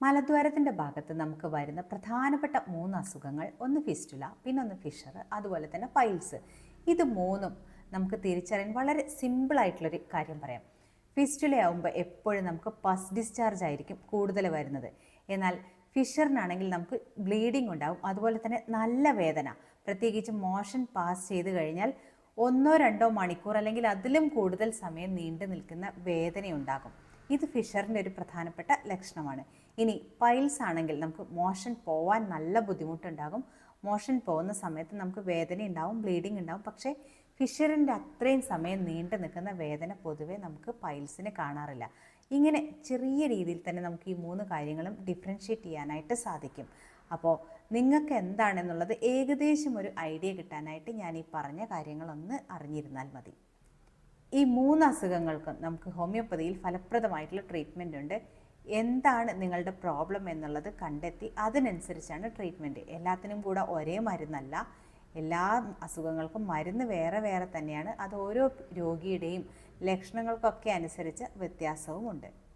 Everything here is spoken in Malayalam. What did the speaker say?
മലദ്വാരത്തിന്റെ ഭാഗത്ത് നമുക്ക് വരുന്ന പ്രധാനപ്പെട്ട മൂന്ന് അസുഖങ്ങൾ ഒന്ന് ഫിസ്റ്റുല പിന്നെ ഒന്ന് ഫിഷർ അതുപോലെ തന്നെ പൈൽസ്. ഇത് മൂന്നും നമുക്ക് തിരിച്ചറിയാൻ വളരെ സിമ്പിളായിട്ടുള്ളൊരു കാര്യം പറയാം. ഫിസ്റ്റുല ആകുമ്പോൾ എപ്പോഴും നമുക്ക് പസ് ഡിസ്ചാർജ് ആയിരിക്കും കൂടുതൽ വരുന്നത്. എന്നാൽ ഫിഷറിനാണെങ്കിൽ നമുക്ക് ബ്ലീഡിംഗ് ഉണ്ടാവും അതുപോലെ തന്നെ നല്ല വേദന. പ്രത്യേകിച്ച് മോഷൻ പാസ് ചെയ്ത് കഴിഞ്ഞാൽ ഒന്നോ രണ്ടോ മണിക്കൂർ അല്ലെങ്കിൽ അതിലും കൂടുതൽ സമയം നീണ്ടു നിൽക്കുന്ന വേദനയുണ്ടാകും. ഇത് ഫിഷറിന്റെ ഒരു പ്രധാനപ്പെട്ട ലക്ഷണമാണ്. ഇനി പൈൽസ് ആണെങ്കിൽ നമുക്ക് മോഷൻ പോവാൻ നല്ല ബുദ്ധിമുട്ടുണ്ടാകും. മോഷൻ പോകുന്ന സമയത്ത് നമുക്ക് വേദന ഉണ്ടാവും ബ്ലീഡിംഗ് ഉണ്ടാവും. പക്ഷേ ഫിഷറിന്റെ അത്രയും സമയം നീണ്ടു നിൽക്കുന്ന വേദന പൊതുവെ നമുക്ക് പൈൽസിന് കാണാറില്ല. ഇങ്ങനെ ചെറിയ രീതിയിൽ തന്നെ നമുക്ക് ഈ മൂന്ന് കാര്യങ്ങളും ഡിഫറൻഷ്യേറ്റ് ചെയ്യാനായിട്ട് സാധിക്കും. അപ്പോൾ നിങ്ങൾക്ക് എന്താണെന്നുള്ളത് ഏകദേശം ഒരു ഐഡിയ കിട്ടാനായിട്ട് ഞാൻ ഈ പറഞ്ഞ കാര്യങ്ങളൊന്ന് അറിഞ്ഞിരുന്നാൽ മതി. ഈ മൂന്ന് അസുഖങ്ങൾക്കും നമുക്ക് ഹോമിയോപ്പതിയിൽ ഫലപ്രദമായിട്ടുള്ള ട്രീറ്റ്മെന്റ് ഉണ്ട്. എന്താണ് നിങ്ങളുടെ പ്രോബ്ലം എന്നുള്ളത് കണ്ടെത്തി അതിനനുസരിച്ചാണ് ട്രീറ്റ്മെന്റ് എല്ലാത്തിനും കൂടെ ഒരേ മരുന്നല്ല. എല്ലാ അസുഖങ്ങൾക്കും മരുന്ന് വേറെ വേറെ തന്നെയാണ്. അത് ഓരോ രോഗിയുടെയും ലക്ഷണങ്ങൾക്കൊക്കെ അനുസരിച്ച് വ്യത്യാസവുമുണ്ട്.